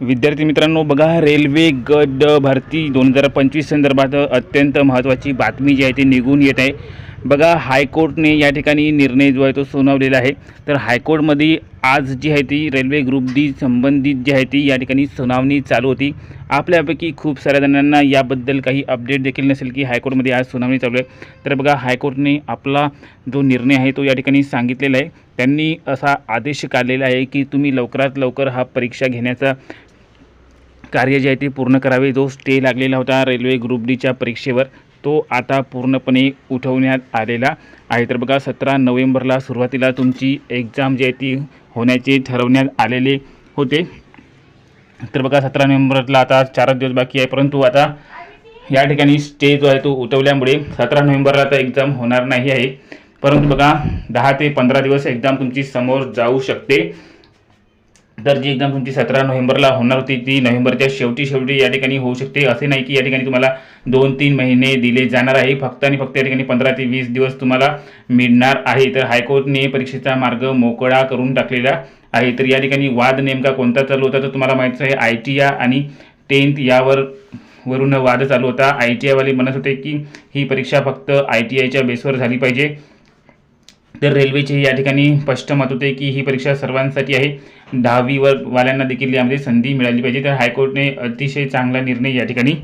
विद्यार्थी मित्रांनो बघा रेल्वे गट भरती दोन हजार पंचवीस संदर्भात अत्यंत महत्त्वाची बातमी जी आहे ती निघून येत आहे. बघा हायकोर्टने या ठिकाणी निर्णय जो आहे तो सुनावलेला आहे. तर हायकोर्टमध्ये आज जी आहे ती रेल्वे ग्रुप डी संबंधित जी आहे ती या ठिकाणी सुनावणी चालू होती. आपल्यापैकी खूप साऱ्या जणांना याबद्दल काही अपडेट देखील नसेल की हायकोर्टमध्ये आज सुनावणी चालू आहे. तर बघा हायकोर्टने आपला जो निर्णय आहे तो या ठिकाणी सांगितलेला आहे. त्यांनी असा आदेश काढलेला आहे की तुम्ही लवकरात लवकर हा परीक्षा घेण्याचा कार्य जे आहे ते पूर्ण करावे. जो स्टे लागलेला होता रेल्वे ग्रुप डीच्या परीक्षेवर तो आता पूर्णपणे उठवण्यात आलेला आहे. तर बघा सतरा नोव्हेंबरला सुरुवातीला तुमची एक्झाम जी आहे ती होण्याचे ठरवण्यात आलेले होते. तर बघा सतरा नोव्हेंबरला आता चारच दिवस बाकी आहे परंतु आता या ठिकाणी स्टे जो आहे तो उठवल्यामुळे सतरा नोव्हेंबरला आता एक्झाम होणार नाही आहे. परंतु बघा दहा ते पंधरा दिवस एक्झाम तुमची समोर जाऊ शकते. तर जी एक्झाम तुमची सतरा नोव्हेंबरला होणार होती. ती नोव्हेंबरच्या शेवटी शेवटी या ठिकाणी होऊ शकते. असे नाही की या ठिकाणी तुम्हाला दोन तीन महिने दिले जाणार आहे. फक्त आणि फक्त या ठिकाणी पंधरा ते वीस दिवस तुम्हाला मिळणार आहे. तर हायकोर्टने परीक्षेचा मार्ग मोकळा करून टाकलेला आहे. तर या ठिकाणी वाद नेमका कोणता चालू होता तर तुम्हाला माहिती आहे. आय टी आणि टेन्थ यावर वरून वाद चालू होता. आय टी आयवाले म्हणत होते की ही परीक्षा फक्त आय टी आयच्या बेसवर झाली पाहिजे. तर रेल्वेचे या ठिकाणी स्पष्ट मत होते की ही परीक्षा सर्वांसाठी आहे. दहावीवर वाल्यांना देखील यामध्ये संधी मिळाली पाहिजे. तर हायकोर्टने अतिशय चांगला निर्णय या ठिकाणी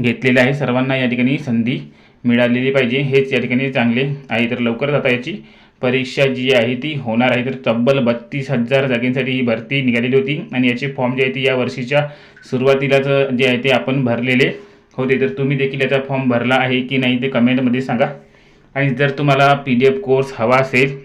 घेतलेला आहे. सर्वांना या ठिकाणी संधी मिळालेली पाहिजे. हेच या ठिकाणी चांगले आहे. तर लवकरच आता याची परीक्षा जी आहे ती होणार आहे. तर तब्बल बत्तीस हजार जागेंसाठी ही भरती निघालेली होती. आणि याचे फॉर्म जे आहे ते या वर्षीच्या सुरुवातीलाच जे आहे ते आपण भरलेले होते. तर तुम्ही देखील याचा फॉर्म भरला आहे की नाही ते कमेंटमध्ये सांगा. आणि जर तुम्हाला पी डी एफ कोर्स हवा असेल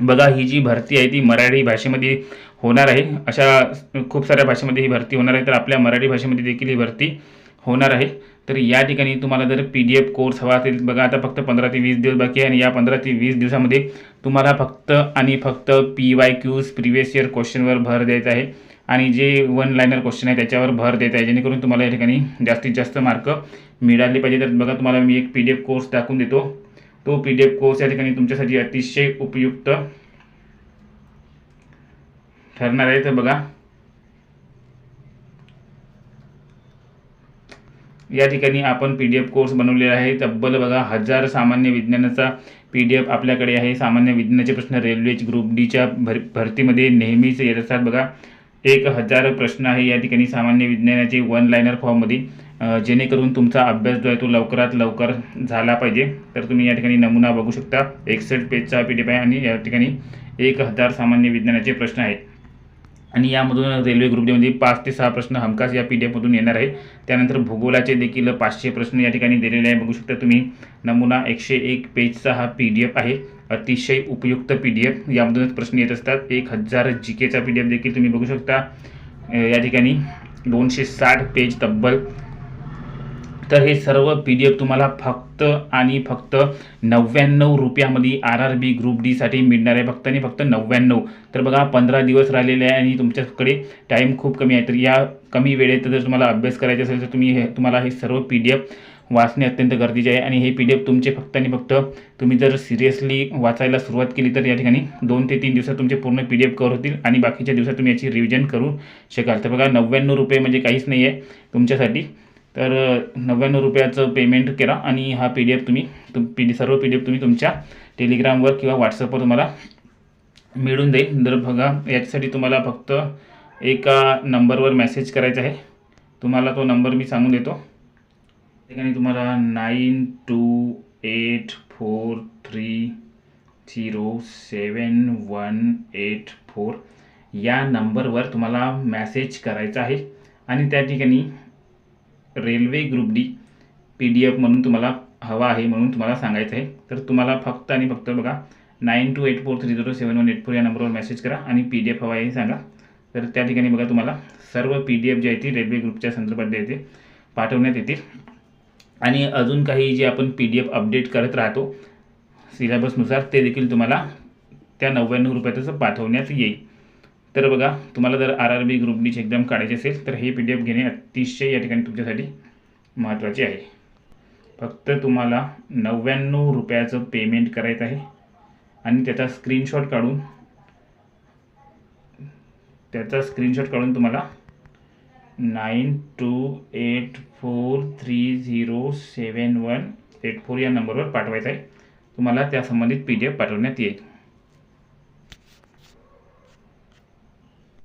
बघा ही जी भरती आहे ती मराठी भाषेमध्ये होणार आहे. अशा खूप साऱ्या भाषेमध्ये ही भरती होणार आहे तर आपल्या मराठी भाषेमध्ये देखील ही भरती होणार आहे. तर या ठिकाणी तुम्हाला जर पी डी एफ कोर्स हवा असेल बघा आता फक्त पंधरा ते वीस दिवस बाकी आहे आणि या पंधरा ते वीस दिवसामध्ये तुम्हाला फक्त आणि फक्त P Y Qs previous year क्वेश्चनवर भर द्यायचा आहे. आणि जे वन लायनर क्वेश्चन आहे त्याच्यावर भर देत आहे जेणेकरून तुम्हाला या ठिकाणी जास्तीत जास्त मार्क मिळाले पाहिजे. तर बघा तुम्हाला मी एक पी डी एफ कोर्स दाखवून देतो. तो पी डी एफ कोर्स या ठिकाणी तुमच्यासाठी अतिशय उपयुक्त ठरणार आहे. तर बघा. या ठिकाणी आपण पी डी एफ कोर्स बनवलेला आहे. तब्बल बघा हजार सामान्य विज्ञानाचा पी डी एफ आपल्याकडे आहे. सामान्य विज्ञानाचे प्रश्न रेल्वे ग्रुप डीच्या भर भरतीमध्ये नेहमीच येत असतात बघा. एक हजार प्रश्न आहे या ठिकाणी सामान्य विज्ञानाचे वन लायनर फॉर्ममध्ये जेणेकरून तुमचा अभ्यास जो आहे तो लवकरात लवकर झाला पाहिजे. तर तुम्ही या ठिकाणी नमुना बघू शकता. एकसष्ट पेजचा पी डी एफ आहे आणि या ठिकाणी एक हजार सामान्य विज्ञानाचे प्रश्न आहेत. आणि यामधून रेल्वे ग्रुप डीमध्ये पाच ते सहा प्रश्न हमखास या पी डी एफमधून येणार आहे. त्यानंतर भूगोलाचे देखील पाचशे प्रश्न या ठिकाणी दिलेले आहे. बघू शकता तुम्ही नमुना एकशे एक पेजचा हा पी डी एफ आहे. अतिशय उपयुक्त पी डी एफ यामधूनच प्रश्न येत असतात. एक हजार जी केचा पी डी एफ देखील तुम्ही बघू शकता. या ठिकाणी दोनशे साठ पेज तब्बल तर हे सर्व पी डी एफ तुम्हाला फक्त आणि फक्त नव्याण्णव रुपयामध्ये आर आर बी ग्रुप डीसाठी मिळणार आहे. फक्त आणि फक्त नव्याण्णव. तर बघा पंधरा दिवस राहिलेले आहे आणि तुमच्याकडे टाईम खूप कमी आहे. तर या कमी वेळेत जर तुम्हाला अभ्यास करायचा असेल तर तुम्ही हे तुम्हाला हे सर्व पी डी एफ वाचणे अत्यंत गरजेचे आहे. आणि हे पी डी एफ तुमचे फक्त आणि फक्त तुम्ही जर सिरियसली वाचायला सुरुवात केली तर या ठिकाणी दोन ते तीन दिवसात तुमचे पूर्ण पी डी एफ कव्हर होतील आणि बाकीच्या दिवसात तुम्ही याची रिव्हिजन करू शकाल. तर बघा नव्याण्णव रुपये म्हणजे काहीच नाही आहे तुमच्यासाठी. तर नव्याण्णव रुपयाचं पेमेंट करा आणि हा पी डी एफ तुम्ही तुम पी डी सर्व पी डी एफ तुम्ही तुमच्या टेलिग्रामवर किंवा व्हॉट्सअपवर तुम्हाला मिळून देईल. तर बघा याच्यासाठी तुम्हाला फक्त एका नंबरवर मेसेज करायचा आहे. तुम्हाला तो नंबर मी सांगून देतो. ठिकाणी तुम्हाला nine two eight four three zero seven one eight four या नंबरवर तुम्हाला मॅसेज करायचा आहे. आणि त्या ठिकाणी railway group D P D F म्हणून तुम्हाला हवा आहे म्हणून तुम्हाला सांगायचं आहे. तर तुम्हाला फक्त आणि फक्त बघा nine two eight four three zero seven one eight four या नंबरवर मेसेज करा आणि पी डी एफ हवा आहे हे सांगा. तर त्या ठिकाणी बघा तुम्हाला सर्व पी डी एफ जी आहे ती रेल्वे ग्रुपच्या संदर्भात जे आहे ते पाठवण्यात येतील. आणि अजून काही जे आपण पी डी एफ अपडेट करत राहतो सिलेबसनुसार ते देखील तुम्हाला त्या नव्याण्णव रुपयातच पाठवण्यात येईल. तर बघा तुम्हाला जर आर आर बी ग्रुप डीची एक्झाम काढायची असेल तर हे पी डी एफ घेणे अतिशय या ठिकाणी तुमच्यासाठी महत्त्वाचे आहे. फक्त तुम्हाला नव्याण्णव रुपयाचं पेमेंट करायचं आहे आणि त्याचा स्क्रीनशॉट काढून त्याचा स्क्रीनशॉट काढून तुम्हाला nine two eight four three zero seven one eight four या नंबरवर पाठवायचा आहे. तुम्हाला त्या संबंधित पी डी एफ पाठवण्यात येईल.